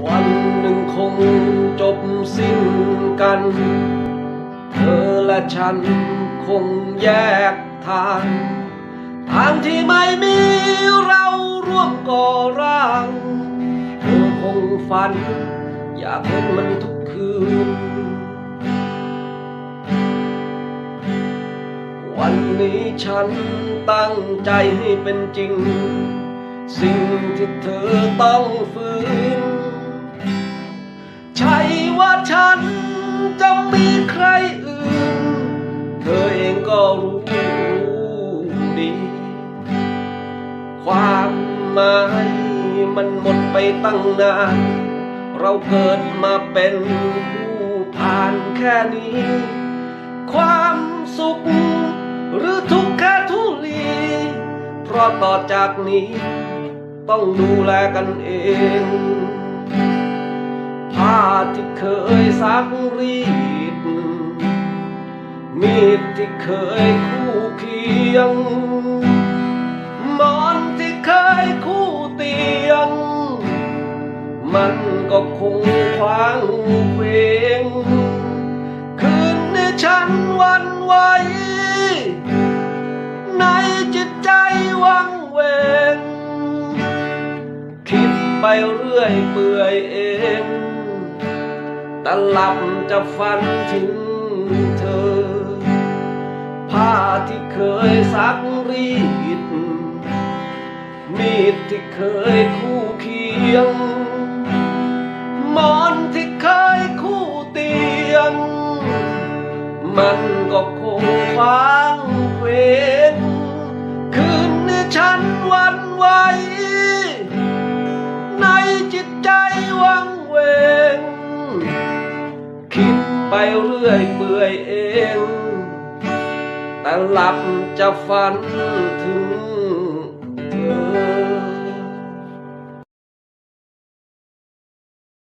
วันหนึ่งคงจบสิ้นกัน เธอและฉันคงแยกทาง ทางที่ไม่มีเราร่วมก่อร่าง เธอคงฝัน อยากเห็นมันทุกคืน วันนี้ฉันตั้งใจให้เป็นจริง สิ่งที่เธอต้องฝืน ความหมายมันหมดไปตั้งนาน เราเกิดมาเป็นคู่ผ่านแค่นี้ ความสุข หรือทุกข์แค่ทุลี เพราะต่อจากนี้ ต้องดูแลกันเองผ้าที่เคยซักรีด มีดที่เคยคู่เคียง็คงคว้างเวงคืนนี้ฉันวันไหวในจิตใจวังเวงคิดไปเรื่อยเปื่อยเองแต่หลับจะฝันถึงเธอ ผ้าที่เคยซักรีดมีดที่เคยคู่เคียง มันก็คงคว้างเคว้งคืนนี้ฉันวันไหวในจิตใจวังเวง คิดไปเรื่อยเปื่อยเอง แต่หลับจะฝันถึง